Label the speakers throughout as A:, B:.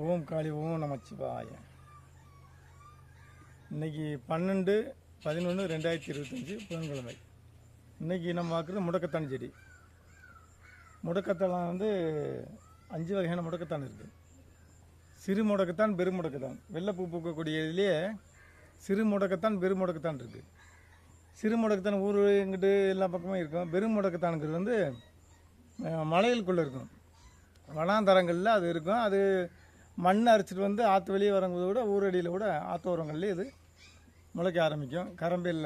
A: ஓம் காளி ஓம் நமச்சிவாய. இன்னைக்கு பன்னெண்டு பதினொன்று ரெண்டாயிரத்தி இருபத்தஞ்சி புதன்கிழமை. இன்னைக்கு நம்ம பார்க்குறது முடக்கத்தான் செடி. முடக்கத்தான் வந்து அஞ்சு வகையான முடக்கத்தான் இருக்குது சிறு முடக்கத்தான் பெரு முடக்கத்தான். வெள்ளைப்பூ பூக்கக்கூடிய இதுலேயே சிறு முடக்கத்தான் பெரு முடக்கத்தான் இருக்குது சிறு முடக்கத்தான் ஊர் இங்கிட்டு எல்லா பக்கமும் இருக்கும். பெரு முடக்கத்தானுங்கிறது வந்து மலைகளுக்குள்ளே இருக்கும். வனாந்தரங்களில் அது இருக்கும். அது மண் அரைச்சிட்டு வந்து ஆற்று வெளியே வரம்போது கூட ஊரடியில் கூட ஆத்தோரங்கள்லேயே இது முளைக்க ஆரம்பிக்கும். கரம்பில்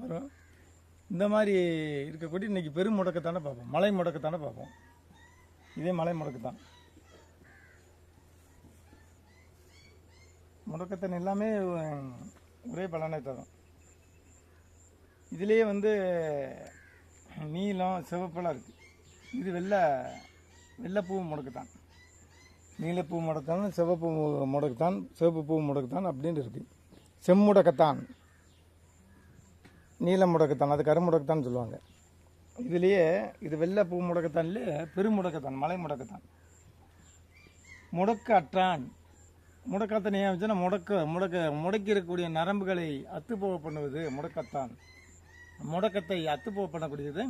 A: வரும். இந்த மாதிரி இருக்கக்கூடிய இன்றைக்கி பெரும் முடக்கத்தானே பார்ப்போம். மலை முடக்கத்தானே பார்ப்போம். இதே மலை முடக்கத்தான். முடக்கத்தன் எல்லாமே ஒரே பலனை தரும். இதுலேயே வந்து நீலம் சிவப்பெல்லாம் இருக்குது இது வெள்ளை வெள்ளைப்பூ முடக்குத்தான். நீலப்பூ முடக்கத்தான் சிவப்பு முடக்குத்தான் சிவப்பு பூ முடக்குத்தான் அப்படின்னு இருக்குது செம்முடக்கத்தான் நீல முடக்கத்தான் அது கருமுடக்கத்தான் சொல்லுவாங்க. இதுலேயே இது வெள்ளை பூ முடக்கத்தான்லேயே பெருமுடக்கத்தான் மலை முடக்கத்தான். முடக்க அற்றான் முடக்கத்தான் ஏன் வச்சுன்னா முடக்க முடக்க முடக்கி இருக்கக்கூடிய நரம்புகளை அத்துப்போக பண்ணுவது முடக்கத்தான். முடக்கத்தை அத்துப்போக பண்ணக்கூடியது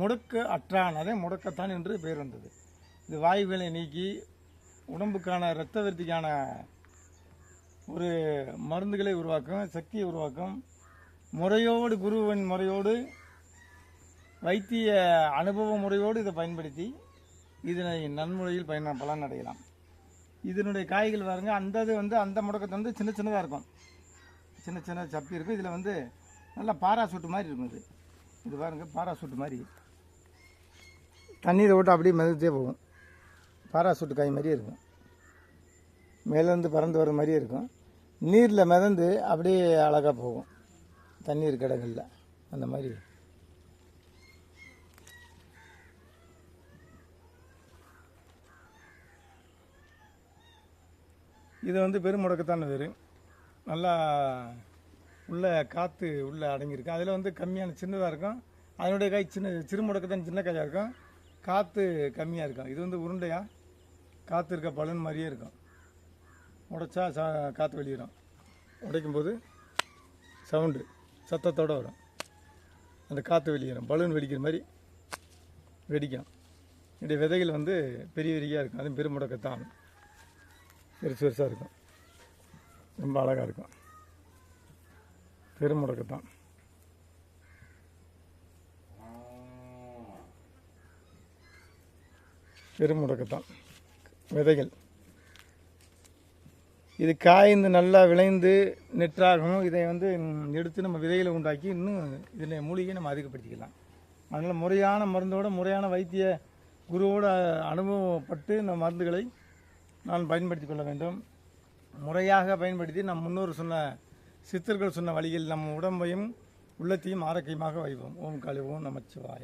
A: முடக்க அற்றான். அதே முடக்கத்தான் என்று பெயர் வந்தது. இது வாயுகளை நீக்கி உடம்புக்கான இரத்த விருத்திக்கான ஒரு மருந்துகளை உருவாக்கும் சக்தியை உருவாக்கும். முறையோடு குருவின் முறையோடு வைத்திய அனுபவ முறையோடு இதை பயன்படுத்தி இதனை நன்முறையில் பயன பலன் அடையலாம் இதனுடைய காய்கள் பாருங்கள் அந்த இது வந்து அந்த முடக்கத்தை வந்து சின்ன சின்னதாக இருக்கும். சின்ன சின்ன சப்பி இருக்கும் இதில் வந்து நல்லா பாராசூட்டு மாதிரி இருக்கும் இது. இது பாருங்க பாராசூட்டு மாதிரி. தண்ணீரை விட்டு அப்படியே மிதந்தே போகும். பாராசூட்டு காய் மாதிரியே இருக்கும். மேலேருந்து பறந்து வர மாதிரியே இருக்கும். நீரில் மிதந்து அப்படியே அழகாக போகும். தண்ணீர் கிடங்களில் அந்த மாதிரி. இது வந்து பெருமுடக்கத்தான வேறு நல்லா உள்ள காற்று உள்ளே அடங்கியிருக்கும் அதில் வந்து கம்மியான சின்னதாக இருக்கும். அதனுடைய காய் சின்ன சிறுமுடக்கத்தான் சின்ன காயாக இருக்கும். காற்று கம்மியாக இருக்கும். இது வந்து உருண்டையாக காற்று இருக்க பலன் மாதிரியே இருக்கும். உடைச்சா சா காற்று வெளியிடும் உடைக்கும் போது சவுண்டு சத்தத்தோடு வரும். அந்த காற்று வெளியிடும் பலூன் வெடிக்கிற மாதிரி வெடிக்கும். இதோடைய விதைகள் வந்து பெரிய பெரியாக இருக்கும். அதுவும் பெருமுடக்கத்தான். பெருசு பெருசாக இருக்கும். ரொம்ப அழகாக இருக்கும். பெருமுடக்கத்தான். பெருமுடக்கத்தான். விதைகள். இது காய்ந்து நல்லா விளைந்து நெற்றாகும் இதை வந்து எடுத்து நம்ம விதைகளை உண்டாக்கி இன்னும் இதில் மூலிகை நம்ம அதிகப்படுத்திக்கலாம். அதனால் முறையான மருந்தோடு முறையான வைத்திய குருவோட அனுபவப்பட்டு இந்த மருந்துகளை நான் பயன்படுத்தி கொள்ள வேண்டும். முறையாக பயன்படுத்தி நம் முன்னோர் சொன்ன சித்தர்கள் சொன்ன வழியில் நம் உடம்பையும் உள்ளத்தையும் ஆரோக்கியமாக வைப்போம். ஓம் காளி ஓம் நமச்சிவாய.